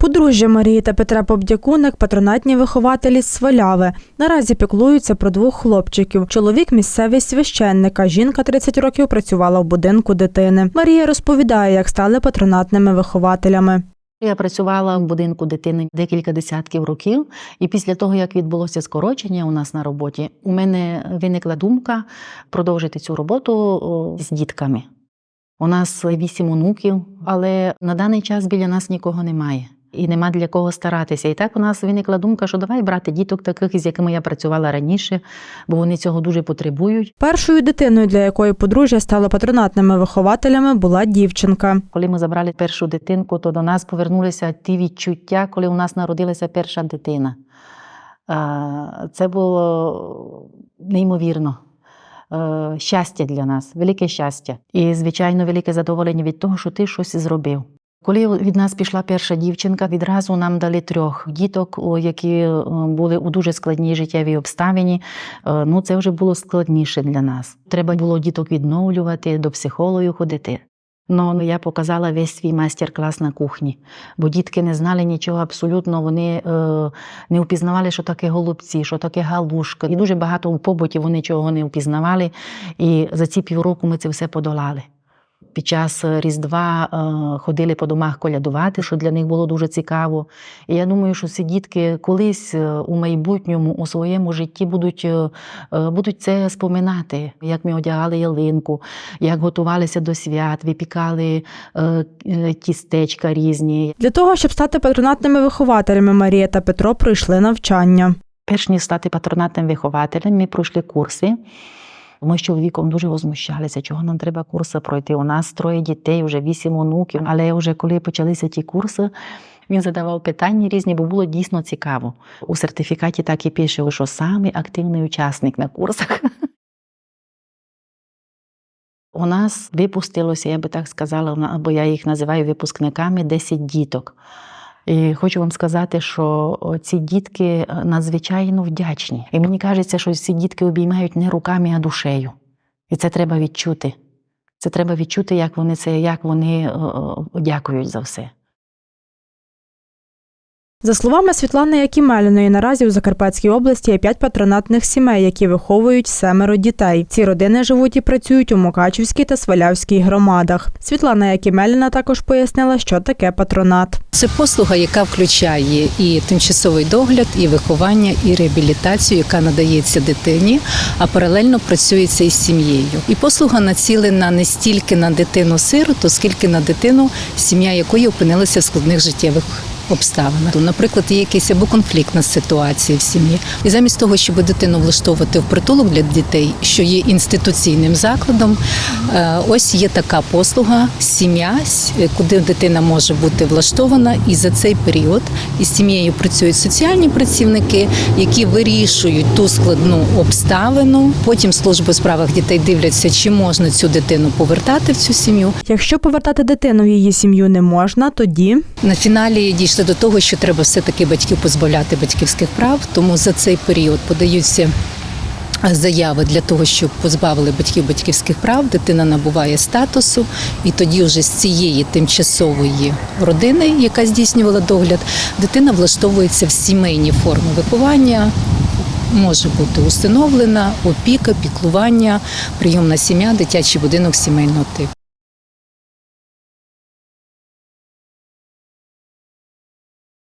Подружжя Марії та Петра Побдякуник патронатні вихователі з Сваляви. Наразі піклуються про двох хлопчиків. Чоловік місцевий священник, а жінка 30 років працювала в будинку дитини. Марія розповідає, як стали патронатними вихователями. Я працювала в будинку дитини декілька десятків років, і після того, як відбулося скорочення у нас на роботі, у мене виникла думка продовжити цю роботу з дітками. У нас вісім онуків, але на даний час біля нас нікого немає. І нема для кого старатися. І так у нас виникла думка, що давай брати діток таких, з якими я працювала раніше, бо вони цього дуже потребують. Першою дитиною, для якої подружжя стало патронатними вихователями, була дівчинка. Коли ми забрали першу дитинку, то до нас повернулися ті відчуття, коли у нас народилася перша дитина. Це було неймовірно. Е, Щастя для нас, велике щастя. І, звичайно, велике задоволення від того, що ти щось зробив. Коли від нас пішла перша дівчинка, відразу нам дали трьох діток, які е, були у дуже складній життєвій обставині. Е, Ну, це вже було складніше для нас. Треба було діток відновлювати, до психологів ходити. Ну, я показала весь свій майстер-клас на кухні, бо дітки не знали нічого абсолютно. Вони е, не впізнавали, що таке голубці, що таке галушка. І дуже багато у побуті вони чого не впізнавали. І за ці півроку ми це все подолали. Під час Різдва е, ходили по домах колядувати, що для них було дуже цікаво. І я думаю, що ці дітки колись е, у майбутньому у своєму житті будуть, е, е, будуть це споминати, як ми одягали ялинку, як готувалися до свят, випікали е, е, тістечка різні. Для того, щоб стати патронатними вихователями, Марія та Петро пройшли навчання. Перш ніж стати патронатним вихователем, ми пройшли курси. Ми з чоловіком дуже возмущалися, чого нам треба курси пройти. У нас троє дітей, вже вісім онуків. Але вже коли почалися ті курси, він задавав питання різні, бо було дійсно цікаво. У сертифікаті так і пише, що самий активний учасник на курсах. У нас випустилося, я би так сказала, або я їх називаю випускниками 10 діток. І хочу вам сказати, що ці дітки надзвичайно вдячні. І мені кажеться, що ці дітки обіймають не руками, а душею. І це треба відчути. Це треба відчути, як вони це, як вони е, е, дякують за все. За словами Світлани Якімеліної, наразі у Закарпатській області є п'ять патронатних сімей, які виховують семеро дітей. Ці родини живуть і працюють у Мукачівській та Свалявській громадах. Світлана Якімеліна також пояснила, що таке патронат. Це послуга, яка включає і тимчасовий догляд, і виховання, і реабілітацію, яка надається дитині, а паралельно працюється із сім'єю. І послуга націлена не стільки на дитину сироту, скільки на дитину, сім'я якої опинилася в складних життєвих обставинах. Наприклад, є якась або конфліктна ситуація в сім'ї. І замість того, щоб дитину влаштовувати в притулок для дітей, що є інституційним закладом, е, ось є така послуга сім'я, куди дитина може бути влаштована, і за цей період із сім'єю працюють соціальні працівники, які вирішують ту складну обставину. Потім служби у справах дітей дивляться, чи можна цю дитину повертати в цю сім'ю. Якщо повертати дитину в її сім'ю не можна, тоді На фіналі дійшли до того, що треба все-таки батьків позбавляти батьківських прав, тому за цей період подаються. Заяви для того, щоб позбавили батьків батьківських прав, дитина набуває статусу, і тоді вже з цієї тимчасової родини, яка здійснювала догляд, дитина влаштовується в сімейні форми виховання. Може бути установлена опіка, піклування, прийомна сім'я, дитячий будинок сімейного типу.